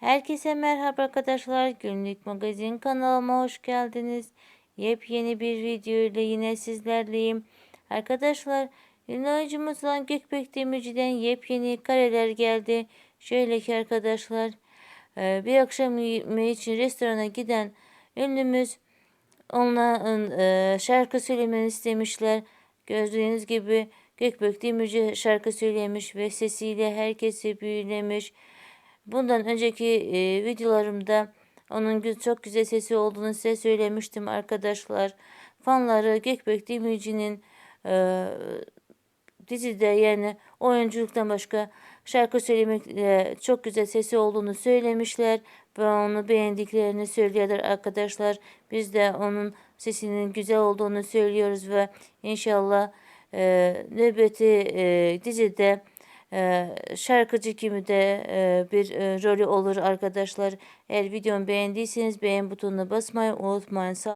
Herkese merhaba arkadaşlar. Günlük magazin kanalıma hoş geldiniz. Yepyeni bir video ile yine sizlerleyim. Arkadaşlar oyuncumuz olan Gökbek Demirci'den yepyeni kareler geldi. Şöyle ki arkadaşlar e, bir akşam yemeği için restorana giden ünlümüz onunla e, şarkı söylemeni istemişler. Gördüğünüz gibi Gökbek Demirci şarkı söylemiş ve sesiyle herkesi büyülemiş. Bundan önceki e, videolarımda onun çok güzel sesi olduğunu size söylemiştim arkadaşlar. Fanları Gökbek Demirci'nin e, dizide yani oyunculuktan başka şarkı söylemekle çok güzel sesi olduğunu söylemişler ve onu beğendiklerini söylüyorlar arkadaşlar. Biz de onun sesinin güzel olduğunu söylüyoruz ve inşallah e, nöbeti e, dizide şarkıcı gibi de e, bir e, rolü olur arkadaşlar. Eğer videomu beğendiyseniz beğen butonuna basmayı unutmayın. Sağ